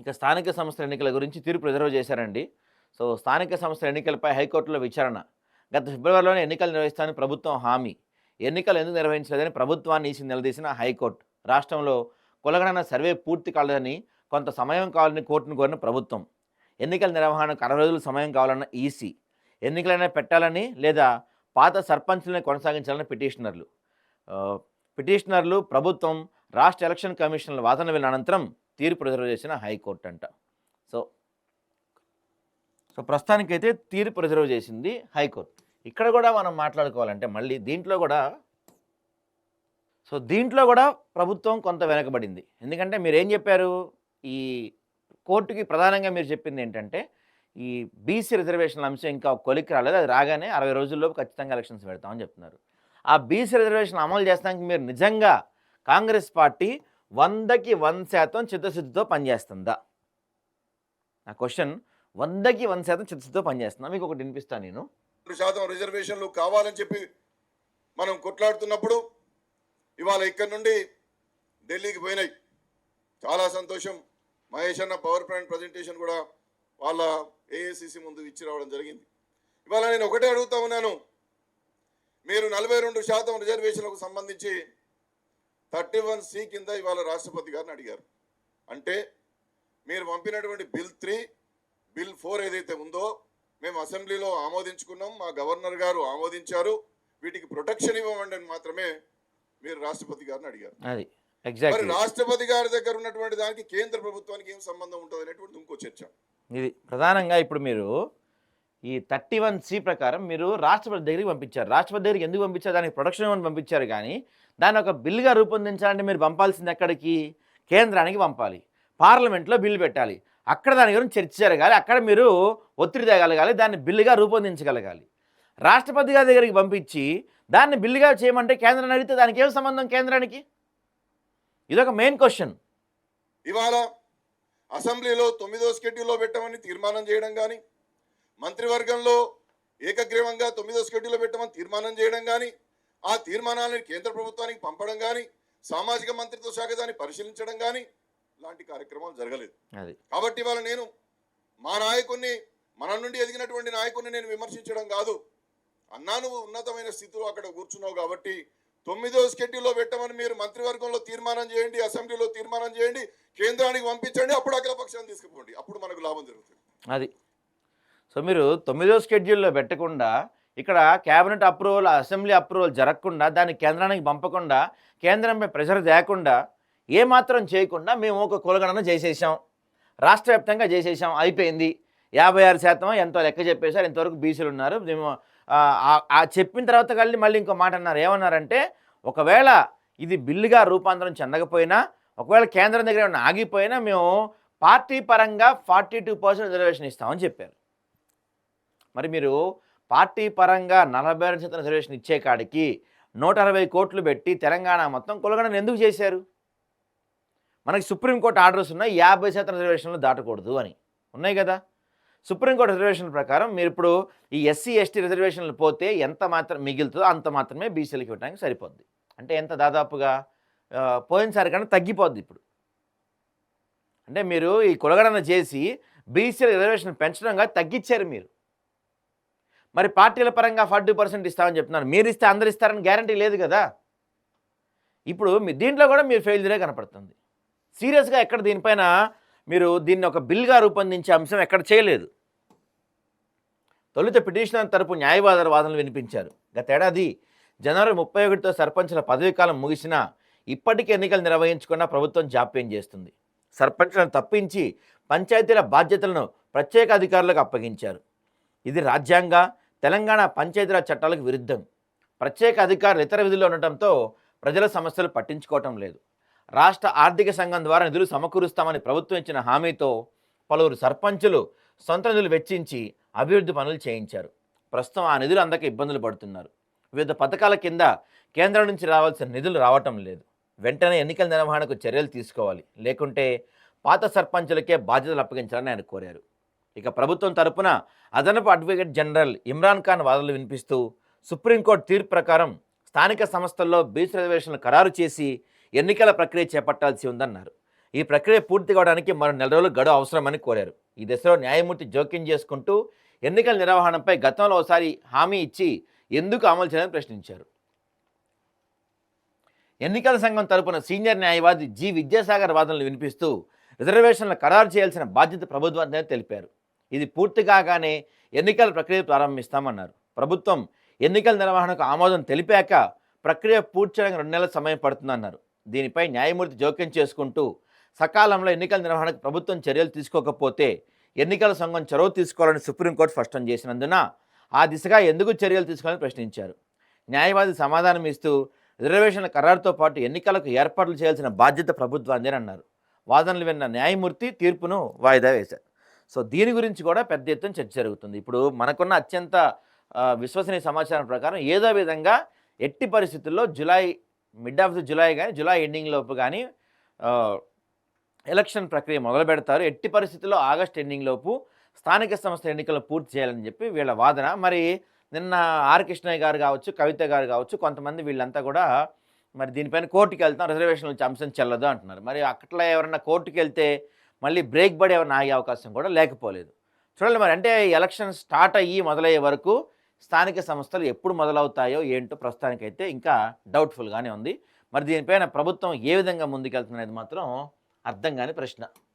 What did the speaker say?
ఇక స్థానిక సంస్థల ఎన్నికల గురించి తీర్పు రిజర్వ్ చేశారండి. సో స్థానిక సంస్థల ఎన్నికలపై హైకోర్టులో విచారణ. గత ఫిబ్రవరిలోనే ఎన్నికలు నిర్వహిస్తానని ప్రభుత్వం హామీ. ఎన్నికలు ఎందుకు నిర్వహించలేదని ప్రభుత్వాన్ని ఈసీ నిలదీసిన హైకోర్టు. రాష్ట్రంలో కులగణన సర్వే పూర్తి కాలేదని కొంత సమయం కావాలని కోర్టును కోరిన ప్రభుత్వం. ఎన్నికల నిర్వహణకు అరవై రోజులు సమయం కావాలన్న ఈసీ. ఎన్నికలైనా పెట్టాలని లేదా పాత సర్పంచ్లనే కొనసాగించాలని పిటిషనర్లు. పిటిషనర్లు ప్రభుత్వం రాష్ట్ర ఎలక్షన్ కమిషన్ల వాదన వెళ్ళిన అనంతరం తీర్పు రిజర్వ్ చేసిన హైకోర్టు అంట. సో సో ప్రస్తుతానికైతే తీర్పు రిజర్వ్ చేసింది హైకోర్టు. ఇక్కడ కూడా మనం మాట్లాడుకోవాలంటే మళ్ళీ దీంట్లో కూడా సో దీంట్లో కూడా ప్రభుత్వం కొంత వెనకబడింది. ఎందుకంటే మీరు ఏం చెప్పారు? ఈ కోర్టుకి ప్రధానంగా మీరు చెప్పింది ఏంటంటే ఈ బీసీ రిజర్వేషన్ల అంశం ఇంకా కొలిక్కి రాలేదు. అది రాగానే అరవై రోజుల్లోపు ఖచ్చితంగా ఎలక్షన్స్ పెడతామని చెప్తున్నారు. ఆ బీసీ రిజర్వేషన్ అమలు చేస్తానికి మీరు నిజంగా కాంగ్రెస్ పార్టీ వందకి వన్ శాతం చిత్తశుద్ధితో పనిచేస్తుందా? నా క్వశ్చన్ వందకి వన్ శాతం చిత్తశుద్ధితో పనిచేస్తుందా? మీకు ఒకటి వినిపిస్తాను నేను. శాతం రిజర్వేషన్లు కావాలని చెప్పి మనం కొట్లాడుతున్నప్పుడు ఇవాళ ఇక్కడ నుండి ఢిల్లీకి పోయినాయి. చాలా సంతోషం. మహేష్ అన్న పవర్ పాయింట్ ప్రజెంటేషన్ కూడా వాళ్ళ ఏఐసిసి ముందు ఇచ్చి రావడం జరిగింది. ఇవాళ నేను ఒకటే అడుగుతా ఉన్నాను. మీరు నలభై రెండు శాతం రిజర్వేషన్లకు సంబంధించి థర్టీ వన్ సి కింద ఇవాళ రాష్ట్రపతి గారిని అడిగారు. అంటే మీరు పంపినటువంటి బిల్ త్రీ బిల్ ఫోర్ ఏదైతే ఉందో మేము అసెంబ్లీలో ఆమోదించుకున్నాం మా గవర్నర్ గారు ఆమోదించారు వీటికి ప్రొటెక్షన్ ఇవ్వమండి అని మాత్రమే మీరు రాష్ట్రపతి గారిని అడిగారు. మరి రాష్ట్రపతి గారి దగ్గర ఉన్నటువంటి దానికి కేంద్ర ప్రభుత్వానికి ఏం సంబంధం ఉంటుంది అనేటువంటి ఇంకో చర్చ. ఇది ప్రధానంగా ఇప్పుడు మీరు ఈ థర్టీ వన్ సి ప్రకారం మీరు రాష్ట్రపతి దగ్గరికి పంపించారు. రాష్ట్రపతి దగ్గరికి ఎందుకు పంపించారు? దానికి ప్రొడక్షన్ అని పంపించారు కానీ దాన్ని ఒక బిల్లుగా రూపొందించాలంటే మీరు పంపాల్సింది ఎక్కడికి? కేంద్రానికి పంపాలి. పార్లమెంట్లో బిల్లు పెట్టాలి. అక్కడ దాని గురించి చర్చ జరగాలి. అక్కడ మీరు ఒత్తిడి తేగలగాలి. దాన్ని బిల్లుగా రూపొందించగలగాలి. రాష్ట్రపతి గారి దగ్గరికి పంపించి దాన్ని బిల్లుగా చేయమంటే కేంద్రాన్ని అడిగితే దానికి ఏం సంబంధం కేంద్రానికి? ఇదొక మెయిన్ క్వశ్చన్. ఇవాళ అసెంబ్లీలో తొమ్మిదో స్కెడ్యూల్లో పెట్టమని తీర్మానం చేయడం కానీ మంత్రివర్గంలో ఏకగ్రీవంగా తొమ్మిదో స్కెడ్యూల్లో పెట్టమని తీర్మానం చేయడం కానీ ఆ తీర్మానాలను కేంద్ర ప్రభుత్వానికి పంపడం కానీ సామాజిక మంత్రిత్వ శాఖ దాన్ని పరిశీలించడం కానీ లాంటి కార్యక్రమాలు జరగలేదు. కాబట్టి ఇవాళ నేను మా నాయకుడిని మన నుండి ఎదిగినటువంటి నాయకుడిని నేను విమర్శించడం కాదు. అన్నా నువ్వు ఉన్నతమైన స్థితిలో అక్కడ కూర్చున్నావు కాబట్టి తొమ్మిదో స్కెడ్యూల్లో పెట్టమని మీరు మంత్రివర్గంలో తీర్మానం చేయండి అసెంబ్లీలో తీర్మానం చేయండి కేంద్రానికి పంపించండి అప్పుడు అఖిల పక్షాన్ని తీసుకుపోండి. అప్పుడు మనకు లాభం జరుగుతుంది. అది. సో మీరు తొమ్మిదో స్కెడ్యూల్లో పెట్టకుండా ఇక్కడ క్యాబినెట్ అప్రూవల్ అసెంబ్లీ అప్రూవల్ జరగకుండా దాన్ని కేంద్రానికి పంపకుండా కేంద్రంపై ప్రెషర్ తేకుండా ఏమాత్రం చేయకుండా మేము ఒక కులగణన చేసేసాం. రాష్ట్ర వ్యాప్తంగా చేసేసాం. అయిపోయింది. యాభై ఆరు శాతం ఎంతో లెక్క చెప్పేశారు. ఇంతవరకు బీసీలు ఉన్నారు. మేము ఆ, ఆ చెప్పిన తర్వాత కలిసి మళ్ళీ ఇంకో మాట అన్నారు. ఏమన్నారంటే ఒకవేళ ఇది బిల్లుగా రూపాంతరం చెందకపోయినా ఒకవేళ కేంద్రం దగ్గర ఏమైనా ఆగిపోయినా మేము పార్టీ పరంగా ఫార్టీ టూ పర్సెంట్ రిజర్వేషన్ ఇస్తామని చెప్పారు. మరి మీరు పార్టీ పరంగా నలభై రెండు శాతం రిజర్వేషన్ ఇచ్చే కాడికి నూట అరవై కోట్లు పెట్టి తెలంగాణ మొత్తం కొలగడని ఎందుకు చేశారు? మనకి సుప్రీంకోర్టు ఆర్డర్స్ ఉన్నాయి యాభై శాతం రిజర్వేషన్లు దాటకూడదు అని. ఉన్నాయి కదా? సుప్రీంకోర్టు రిజర్వేషన్ ప్రకారం మీరు ఇప్పుడు ఈ ఎస్సీ ఎస్టీ రిజర్వేషన్లు పోతే ఎంత మాత్రం మిగులుతుందో అంత మాత్రమే బీసీలకి ఇవ్వడానికి సరిపోద్ది. అంటే ఎంత దాదాపుగా పోయినసారి కన్నా తగ్గిపోద్ది ఇప్పుడు. అంటే మీరు ఈ కులగణన చేసి బీసీ రిజర్వేషన్ పెంచడం కాదు తగ్గించారు మీరు. మరి పార్టీల పరంగా ఫార్టీ పర్సెంట్ ఇస్తామని చెప్తున్నారు. మీరు ఇస్తే అందరు ఇస్తారని గ్యారంటీ లేదు కదా. ఇప్పుడు మీ దీంట్లో కూడా మీరు ఫెయిల్యూరే కనపడుతుంది. సీరియస్గా ఎక్కడ దీనిపైన మీరు దీన్ని ఒక బిల్గా రూపొందించే అంశం ఎక్కడ చేయలేదు. తొలుత పిటిషనర్ తరపు న్యాయవాదుల వాదనలు వినిపించారు. గతేడాది జనవరి ముప్పై ఒకటితో సర్పంచుల పదవీకాలం ముగిసినా ఇప్పటికీ ఎన్నికలు నిర్వహించకుండా ప్రభుత్వం జాప్యం చేస్తుంది. సర్పంచులను తప్పించి పంచాయతీల బాధ్యతలను ప్రత్యేక అధికారులకు అప్పగించారు. ఇది రాజ్యాంగ తెలంగాణ పంచాయతీరాజ్ చట్టాలకు విరుద్ధం. ప్రత్యేక అధికారులు ఇతర విధుల్లో ఉండటంతో ప్రజల సమస్యలు పట్టించుకోవటం లేదు. రాష్ట్ర ఆర్థిక సంఘం ద్వారా నిధులు సమకూరుస్తామని ప్రభుత్వం ఇచ్చిన హామీతో పలువురు సర్పంచులు సొంత నిధులు వెచ్చించి అభివృద్ధి పనులు చేయించారు. ప్రస్తుతం ఆ నిధులు అందక ఇబ్బందులు పడుతున్నారు. వివిధ పథకాల కింద కేంద్రం నుంచి రావాల్సిన నిధులు రావటం లేదు. వెంటనే ఎన్నికల నిర్వహణకు చర్యలు తీసుకోవాలి. లేకుంటే పాత సర్పంచులకే బాధ్యతలు అప్పగించాలని ఆయన కోరారు. ఇక ప్రభుత్వం తరపున అదనపు అడ్వకేట్ జనరల్ ఇమ్రాన్ ఖాన్ వాదనలు వినిపిస్తూ సుప్రీంకోర్టు తీర్పు ప్రకారం స్థానిక సంస్థల్లో బీచ్ రిజర్వేషన్లు ఖరారు చేసి ఎన్నికల ప్రక్రియ చేపట్టాల్సి ఉందన్నారు. ఈ ప్రక్రియ పూర్తి కావడానికి మరో నెల రోజులు గడువు అవసరమని కోరారు. ఈ దశలో న్యాయమూర్తి జోక్యం చేసుకుంటూ ఎన్నికల నిర్వహణపై గతంలో ఒకసారి హామీ ఇచ్చి ఎందుకు అమలు చేయాలని ప్రశ్నించారు. ఎన్నికల సంఘం తరపున సీనియర్ న్యాయవాది జి విద్యాసాగర్ వాదనలు వినిపిస్తూ రిజర్వేషన్లు ఖరారు చేయాల్సిన బాధ్యత ప్రభుత్వాన్ని తెలిపారు. ఇది పూర్తి కాగానే ఎన్నికల ప్రక్రియ ప్రారంభిస్తామన్నారు. ప్రభుత్వం ఎన్నికల నిర్వహణకు ఆమోదం తెలిపాక ప్రక్రియ పూర్తి చేయడానికి రెండు నెలల సమయం పడుతుందన్నారు. దీనిపై న్యాయమూర్తి జోక్యం చేసుకుంటూ సకాలంలో ఎన్నికల నిర్వహణకు ప్రభుత్వం చర్యలు తీసుకోకపోతే ఎన్నికల సంఘం చొరవ తీసుకోవాలని సుప్రీంకోర్టు స్పష్టం చేసినందున ఆ దిశగా ఎందుకు చర్యలు తీసుకోవాలని ప్రశ్నించారు. న్యాయవాది సమాధానం ఇస్తూ రిజర్వేషన్ల ఖరారుతో పాటు ఎన్నికలకు ఏర్పాట్లు చేయాల్సిన బాధ్యత ప్రభుత్వాన్ని అన్నారు. వాదనలు విన్న న్యాయమూర్తి తీర్పును వాయిదా వేశారు. సో దీని గురించి కూడా పెద్ద ఎత్తున చర్చ జరుగుతుంది. ఇప్పుడు మనకున్న అత్యంత విశ్వసనీయ సమాచారం ప్రకారం ఏదో విధంగా ఎట్టి పరిస్థితుల్లో July mid of the July కానీ జులై ఎండింగ్ లోపు కానీ ఎలక్షన్ ప్రక్రియ మొదలు పెడతారు. ఎట్టి పరిస్థితుల్లో ఆగస్ట్ ఎండింగ్ లోపు స్థానిక సంస్థ ఎన్నికలు పూర్తి చేయాలని చెప్పి వీళ్ళ వాదన. మరి నిన్న ఆర్ కృష్ణయ్య గారు కావచ్చు కవిత గారు కావచ్చు కొంతమంది వీళ్ళంతా కూడా మరి దీనిపైన కోర్టుకి వెళ్తాం రిజర్వేషన్ నుంచి అంశం చెల్లదు అంటున్నారు. మరి అట్లా ఎవరన్నా కోర్టుకి వెళ్తే మళ్ళీ బ్రేక్ పడే ఎవరైనా ఆగే అవకాశం కూడా లేకపోలేదు. చూడండి మరి అంటే ఎలక్షన్ స్టార్ట్ అయ్యి మొదలయ్యే వరకు స్థానిక సంస్థలు ఎప్పుడు మొదలవుతాయో ఏంటో ప్రస్తుతానికైతే ఇంకా డౌట్ఫుల్గానే ఉంది. మరి దీనిపైన ప్రభుత్వం ఏ విధంగా ముందుకెళ్తున్నది మాత్రం అర్థం కాని ప్రశ్న.